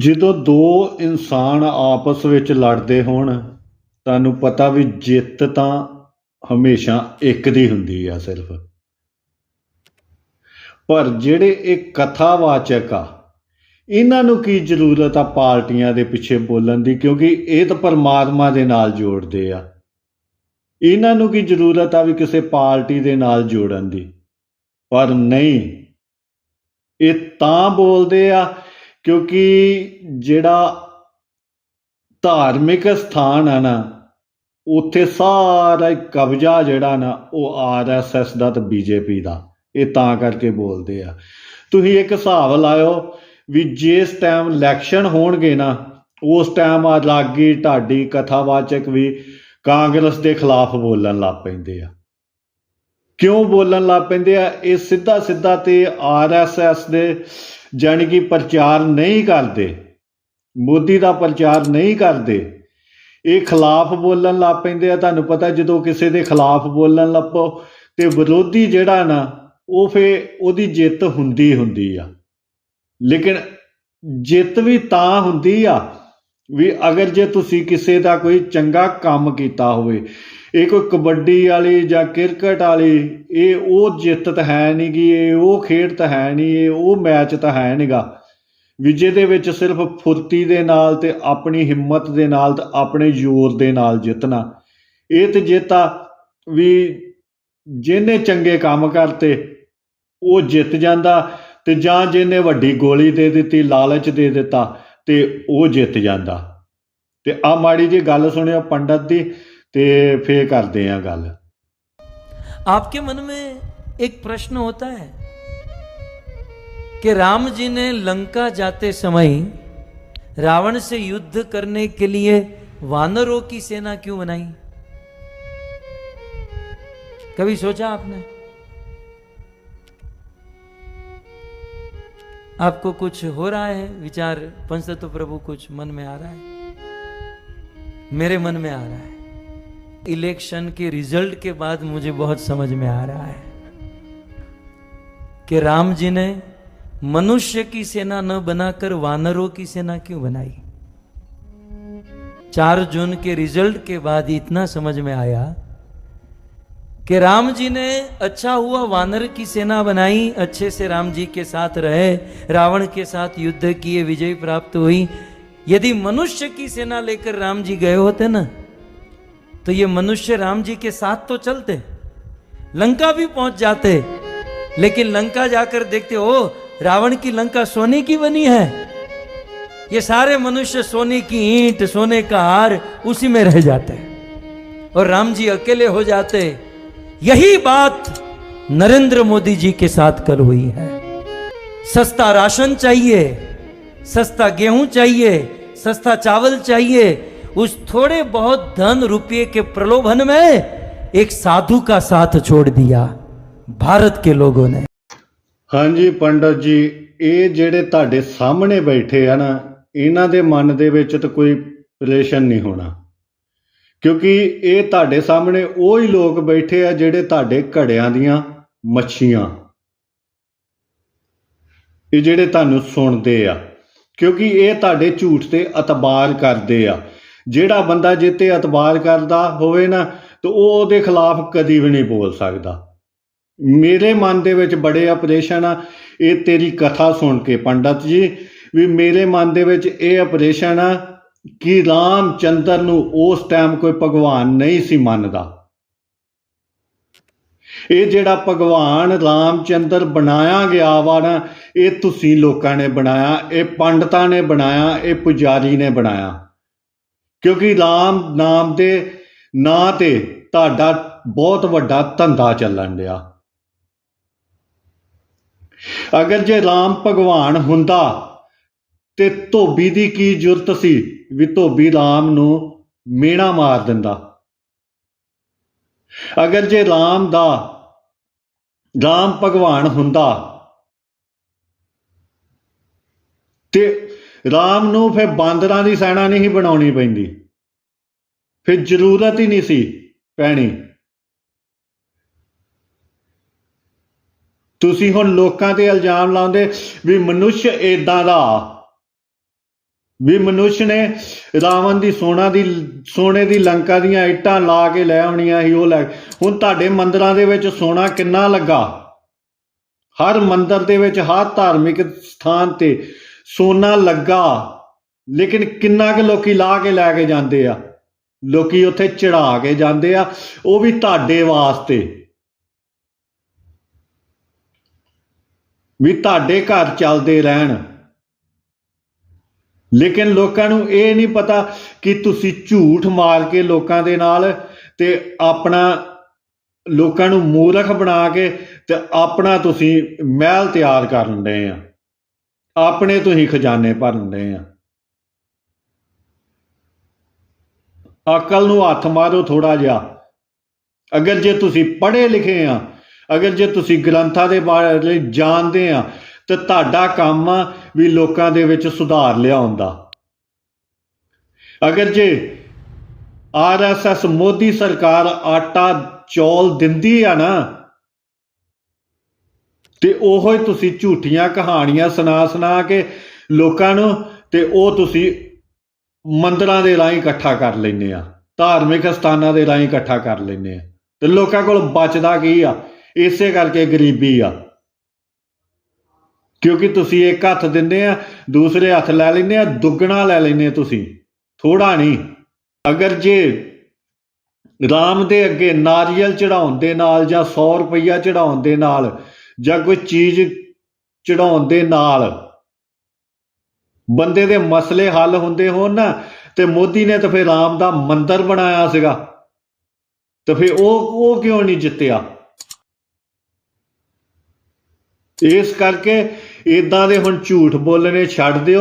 ਜਦੋਂ ਦੋ ਇਨਸਾਨ ਆਪਸ ਵਿੱਚ ਲੜਦੇ ਹੋਣ, ਤੁਹਾਨੂੰ ਪਤਾ ਵੀ ਜਿੱਤ ਤਾਂ ਹਮੇਸ਼ਾ ਇੱਕ ਦੀ ਹੁੰਦੀ ਆ ਸਿਰਫ। ਪਰ ਜਿਹੜੇ ਇਹ ਕਥਾਵਾਚਕ ਆ, ਇਹਨਾਂ ਨੂੰ ਕੀ ਜ਼ਰੂਰਤ ਆ ਪਾਰਟੀਆਂ ਦੇ ਪਿੱਛੇ ਬੋਲਣ ਦੀ? ਕਿਉਂਕਿ ਇਹ ਤਾਂ ਪਰਮਾਤਮਾ ਦੇ ਨਾਲ ਜੋੜਦੇ ਆ। ਇਹਨਾਂ ਨੂੰ ਕੀ ਜ਼ਰੂਰਤ ਆ ਵੀ ਕਿਸੇ ਪਾਰਟੀ ਦੇ ਨਾਲ ਜੋੜਨ ਦੀ? ਪਰ ਨਹੀਂ, ਇਹ ਤਾਂ ਬੋਲਦੇ ਆ ਕਿਉਂਕਿ ਜਿਹੜਾ ਧਾਰਮਿਕ ਸਥਾਨ ਆ ਨਾ, ਉੱਥੇ ਸਾਰਾ ਕਬਜ਼ਾ ਜਿਹੜਾ ਨਾ, ਉਹ ਆਰਐਸਐਸ ਦਾ ਤੇ ਬੀਜੇਪੀ ਦਾ। ਇਹ ਤਾਂ ਕਰਕੇ ਬੋਲਦੇ ਆ। ਤੁਸੀਂ ਇੱਕ ਹਿਸਾਬ ਲਾਇਓ ਵੀ ਜਿਸ ਟਾਈਮ ਇਲੈਕਸ਼ਨ ਹੋਣਗੇ ਨਾ, ਉਸ ਟਾਈਮ ਆ ਲਾਗੀ ਢਾਡੀ ਕਥਾਵਾਚਕ ਵੀ ਕਾਂਗਰਸ ਦੇ ਖਿਲਾਫ ਬੋਲਣ ਲੱਗ ਪੈਂਦੇ ਆ। ਕਿਉਂ ਬੋਲਣ ਲੱਗ ਪੈਂਦੇ ਆ? ਇਹ ਸਿੱਧਾ ਸਿੱਧਾ ਤੇ ਆਰਐਸਐਸ ਦੇ ਜਾਣੀ ਕਿ ਪ੍ਰਚਾਰ ਨਹੀਂ ਕਰਦੇ। ਮੋਦੀ ਦਾ ਪ੍ਰਚਾਰ ਨਹੀਂ ਕਰਦੇ। ਇਹ ਖਿਲਾਫ ਬੋਲਣ ਲੱਗ ਪੈਂਦੇ ਆ। ਤੁਹਾਨੂੰ ਪਤਾ ਜਦੋਂ ਕਿਸੇ ਦੇ ਖਿਲਾਫ ਬੋਲਣ ਲੱਪੋ ਤੇ ਵਿਰੋਧੀ ਜਿਹੜਾ ਨਾ, ਉਹ ਫੇ ਉਹਦੀ ਜਿੱਤ ਹੁੰਦੀ ਹੁੰਦੀ ਆ। ਲੇਕਿਨ ਜਿੱਤ ਵੀ ਤਾਂ ਹੁੰਦੀ ਆ ਵੀ ਅਗਰ ਜੇ ਤੁਸੀਂ ਕਿਸੇ ਦਾ ਕੋਈ ਚੰਗਾ ਕੰਮ ਕੀਤਾ ਹੋਵੇ ਇਹ ਕੋਈ ਕਬੱਡੀ ਵਾਲੀ ਜਾਂ ਕ੍ਰਿਕਟ ਵਾਲੀ, ਇਹ ਉਹ ਜਿੱਤ ਤਾਂ ਹੈ ਨਹੀਂ ਗੀ, ਇਹ ਉਹ ਖੇਡ ਤਾਂ ਹੈ ਨਹੀਂ, ਇਹ ਉਹ ਮੈਚ ਤਾਂ ਹੈ ਨਹੀਂਗਾ ਵੀ ਜਿਹਦੇ ਵਿੱਚ ਸਿਰਫ ਫੁਰਤੀ ਦੇ ਨਾਲ ਤੇ ਆਪਣੀ ਹਿੰਮਤ ਦੇ ਨਾਲ ਤੇ ਆਪਣੇ ਜ਼ੋਰ ਦੇ ਨਾਲ ਜਿੱਤਣਾ। ਇਹ ਤੇ ਜਿੱਤਾ ਵੀ ਜਿਹਨੇ ਚੰਗੇ ਕੰਮ ਕਰਤੇ, ਉਹ ਜਿੱਤ ਜਾਂਦਾ ਤੇ ਜਾਂ ਜਿਹਨੇ ਵੱਡੀ ਗੋਲੀ ਦੇ ਦਿੱਤੀ, ਲਾਲਚ ਦੇ ਦਿੱਤਾ ਤੇ ਉਹ ਜਿੱਤ ਜਾਂਦਾ। ਤੇ ਆ ਮਾੜੀ ਜੀ ਗੱਲ ਸੁਣਿਓ ਪੰਡਤ ਦੀ ਤੇ ਫੇਰ ਕਰਦੇ ਆ ਗੱਲ आपके मन में एक प्रश्न होता है कि राम जी ने लंका जाते समय रावण से युद्ध करने के लिए वानरों की सेना क्यों बनाई कभी सोचा आपने आपको कुछ हो रहा है विचार पंचतत्व प्रभु कुछ मन में आ रहा है मेरे मन में आ रहा है इलेक्शन के रिज़ल्ट के बाद मुझे बहुत समझ में आ रहा है कि राम जी ने मनुष्य की सेना न बनाकर वानरों की सेना क्यों बनाई? चार जून के रिज़ल्ट के बाद इतना समझ में आया कि राम जी ने अच्छा हुआ वानर की सेना बनाई, अच्छे से राम जी के साथ रहे, रावण के साथ युद्ध किए, विजय प्राप्त हुई। यदि मनुष्य की सेना लेकर राम जी गए होते ना तो ये मनुष्य राम जी के साथ तो चलते, लंका भी पहुँच जाते, लेकिन लंका जाकर देखते, ओ, रावण की लंका सोने की बनी है। ये सारे मनुष्य सोने की ईंट, सोने का हार उसी में रह जाते और राम जी अकेले हो जाते, यही बात नरेंद्र मोदी जी के साथ कल हुई है। सस्ता राशन चाहिए, सस्ता गेहूँ चाहिए, सस्ता चावल चाहिए उस थोड़े बहुत धन रुपये के प्रलोभन में एक साधु का साथ छोड़ दिया भारत के लोगों ने ਹਾਂਜੀ ਪੰਡਤ ਜੀ ਇਹ ਜਿਹੜੇ ਤੁਹਾਡੇ ਸਾਹਮਣੇ ਬੈਠੇ ਆ ਨਾ ਇਹਨਾਂ ਦੇ ਮਨ ਦੇ ਵਿੱਚ ਤਾਂ ਕੋਈ ਰਿਲੇਸ਼ਨ ਨਹੀਂ ਹੋਣਾ ਕਿਉਂਕਿ ਇਹ ਤੁਹਾਡੇ ਸਾਹਮਣੇ ਉਹ ਹੀ ਲੋਕ ਬੈਠੇ ਆ ਜਿਹੜੇ ਤੁਹਾਡੇ ਘੜਿਆਂ ਦੀਆਂ ਮੱਛੀਆਂ ਇਹ ਜਿਹੜੇ ਤੁਹਾਨੂੰ ਸੁਣਦੇ ਆ ਕਿਉਂਕਿ ਇਹ ਤੁਹਾਡੇ ਝੂਠ ਤੇ ਇਤਬਾਰ ਕਰਦੇ ਆ ਜਿਹੜਾ ਬੰਦਾ ਜਿੱਤੇ ਇਤਬਾਰ ਕਰਦਾ ਹੋਵੇ ਨਾ, ਤਾਂ ਉਹ ਉਹਦੇ ਖਿਲਾਫ ਕਦੀ ਵੀ ਨਹੀਂ ਬੋਲ ਸਕਦਾ। ਮੇਰੇ ਮਨ ਦੇ ਵਿੱਚ ਬੜੇ ਆਪਰੇਸ਼ਨ ਆ। ਇਹ ਤੇਰੀ ਕਥਾ ਸੁਣ ਕੇ ਪੰਡਤ ਜੀ, ਵੀ ਮੇਰੇ ਮਨ ਦੇ ਵਿੱਚ ਇਹ ਆਪਰੇਸ਼ਨ ਆ ਕਿ ਰਾਮਚੰਦਰ ਨੂੰ ਉਸ ਟਾਈਮ ਕੋਈ ਭਗਵਾਨ ਨਹੀਂ ਸੀ ਮੰਨਦਾ। ਇਹ ਜਿਹੜਾ ਭਗਵਾਨ ਰਾਮਚੰਦਰ ਬਣਾਇਆ ਗਿਆ ਵਾ ਨਾ, ਇਹ ਤੁਸੀਂ ਲੋਕਾਂ ਨੇ ਬਣਾਇਆ, ਇਹ ਪੰਡਤਾਂ ਨੇ ਬਣਾਇਆ, ਇਹ ਪੁਜਾਰੀ ਨੇ ਬਣਾਇਆ। ਕਿਉਂਕਿ ਰਾਮ ਨਾਮ ਦੇ ਨਾਂ ਤੇ ਤੁਹਾਡਾ ਬਹੁਤ ਵੱਡਾ ਧੰਦਾ ਚੱਲਣ ਡਿਆ। ਅਗਰ ਜੇ ਰਾਮ ਭਗਵਾਨ ਹੁੰਦਾ, ਤੇ ਧੋਬੀ ਦੀ ਕੀ ਜ਼ਰੂਰਤ ਸੀ ਵੀ ਧੋਬੀ ਰਾਮ ਨੂੰ ਮੇਣਾ ਮਾਰ ਦਿੰਦਾ? ਅਗਰ ਜੇ ਰਾਮ ਦਾ, ਰਾਮ ਭਗਵਾਨ ਹੁੰਦਾ, ਤੇ ਰਾਮ ਨੂੰ ਫਿਰ ਬਾਂਦਰਾਂ ਦੀ ਸੈਨਾ ਨਹੀਂ ਬਣਾਉਣੀ ਪੈਂਦੀ। ਫਿਰ ਜ਼ਰੂਰਤ ਹੀ ਨਹੀਂ ਸੀ ਪੈਣੀ। ਤੁਸੀਂ ਹੁਣ ਲੋਕਾਂ ਤੇ ਇਲਜ਼ਾਮ ਲਾਉਂਦੇ ਵੀ ਮਨੁੱਖ ਏਦਾਂ ਦਾ, ਵੀ ਮਨੁੱਖ ਨੇ ਰਾਵਣ ਦੀ ਸੋਨਾ ਦੀ, ਸੋਨੇ ਦੀ ਲੰਕਾ ਦੀਆਂ ਇੱਟਾਂ ਲਾ ਕੇ ਲੈ ਆਉਣੀਆਂ ਸੀ ਉਹ ਲੈ ਹੁਣ ਤੁਹਾਡੇ ਮੰਦਰਾਂ ਦੇ ਵਿੱਚ ਸੋਨਾ ਕਿੰਨਾ ਲੱਗਾ? ਹਰ ਮੰਦਰ ਦੇ ਵਿੱਚ, ਹਰ ਧਾਰਮਿਕ ਸਥਾਨ ਤੇ ਸੋਨਾ ਲੱਗਾ, ਲੇਕਿਨ ਕਿੰਨਾ ਕੁ ਲੋਕੀ ਲਾ ਕੇ ਲੈ ਕੇ ਜਾਂਦੇ ਆ? ਲੋਕੀ ਉੱਥੇ ਚੜਾ ਕੇ ਜਾਂਦੇ ਆ, ਉਹ ਵੀ ਤੁਹਾਡੇ ਵਾਸਤੇ। ਵੀ ਤੁਹਾਡੇ ਘਰ ਚੱਲਦੇ ਰਹਿਣ। ਲੇਕਿਨ ਲੋਕਾਂ ਨੂੰ ਇਹ ਨਹੀਂ ਪਤਾ ਕਿ ਤੁਸੀਂ ਝੂਠ ਮਾਰ ਕੇ ਲੋਕਾਂ ਦੇ ਨਾਲ ਤੇ ਆਪਣਾ ਲੋਕਾਂ ਨੂੰ ਮੂਰਖ ਬਣਾ ਕੇ ਤੇ ਆਪਣਾ ਤੁਸੀਂ ਮਹਿਲ ਤਿਆਰ ਕਰਨ ਦੇ ਆ। ਆਪਣੇ ਤੁਸੀਂ ਖਜ਼ਾਨੇ ਭਰਨ ਦੇ ਆ। ਅਕਲ ਨੂੰ ਹੱਥ ਮਾਰੋ ਥੋੜਾ ਜਿਹਾ। ਅਗਰ ਜੇ ਤੁਸੀਂ ਪੜ੍ਹੇ ਲਿਖੇ ਆ, ਅਗਰ ਜੇ ਤੁਸੀਂ ਗ੍ਰੰਥਾਂ ਦੇ ਬਾਰੇ ਜਾਣਦੇ ਆ, ਤੇ ਤੁਹਾਡਾ ਕੰਮ ਵੀ ਲੋਕਾਂ ਦੇ ਵਿੱਚ ਸੁਧਾਰ ਲਿਆਉਂਦਾ। ਅਗਰ ਜੇ ਆਰਐਸਐਸ ਮੋਦੀ ਸਰਕਾਰ ਆਟਾ ਚੌਲ ਦਿੰਦੀ ਆ ਨਾ ਤੇ ਉਹੋ ਹੀ ਤੁਸੀਂ ਝੂਠੀਆਂ ਕਹਾਣੀਆਂ ਸੁਣਾ ਸੁਣਾ ਕੇ ਲੋਕਾਂ ਨੂੰ ਤੇ ਉਹ ਤੁਸੀਂ ਮੰਦਰਾਂ ਦੇ ਰਾਹੀਂ ਇਕੱਠਾ ਕਰ ਲੈਂਦੇ ਆ, ਧਾਰਮਿਕ ਸਥਾਨਾਂ ਦੇ ਰਾਹੀਂ ਇਕੱਠਾ ਕਰ ਲੈਂਦੇ ਆ। ਤੇ ਲੋਕਾਂ ਕੋਲ ਬਚਦਾ ਕੀ ਆ? ਇਸੇ ਕਰਕੇ ਗਰੀਬੀ ਆ। ਕਿਉਂਕਿ ਤੁਸੀਂ ਇੱਕ ਹੱਥ ਦਿੰਦੇ ਆ, ਦੂਸਰੇ ਹੱਥ ਲੈ ਲੈਂਦੇ ਆ, ਦੁੱਗਣਾ ਲੈ ਲੈਂਦੇ ਤੁਸੀਂ। ਥੋੜਾ ਨਹੀਂ। ਅਗਰ ਜੇ ਰਾਮ ਦੇ ਅੱਗੇ ਨਾਰੀਅਲ ਚੜਾਉਣ ਦੇ ਨਾਲ ਜਾਂ 100 ਰੁਪਈਆ ਚੜਾਉਣ ਦੇ ਨਾਲ ਜਾਂ ਕੋਈ ਚੀਜ਼ ਚੜਾਉਣ ਦੇ ਨਾਲ ਬੰਦੇ ਦੇ ਮਸਲੇ ਹੱਲ ਹੁੰਦੇ ਹੋਣ ਨਾ, ਤੇ ਮੋਦੀ ਨੇ ਤਾਂ ਫਿਰ ਰਾਮ ਦਾ ਮੰਦਿਰ ਬਣਾਇਆ ਸੀਗਾ। ਤੇ ਫਿਰ ਉਹ ਉਹ ਕਿਉਂ ਨਹੀਂ ਜਿੱਤਿਆ? ਇਸ ਕਰਕੇ ਇਦਾਂ ਦੇ ਹੁਣ ਝੂਠ ਬੋਲਣੇ ਛੱਡ ਦਿਓ।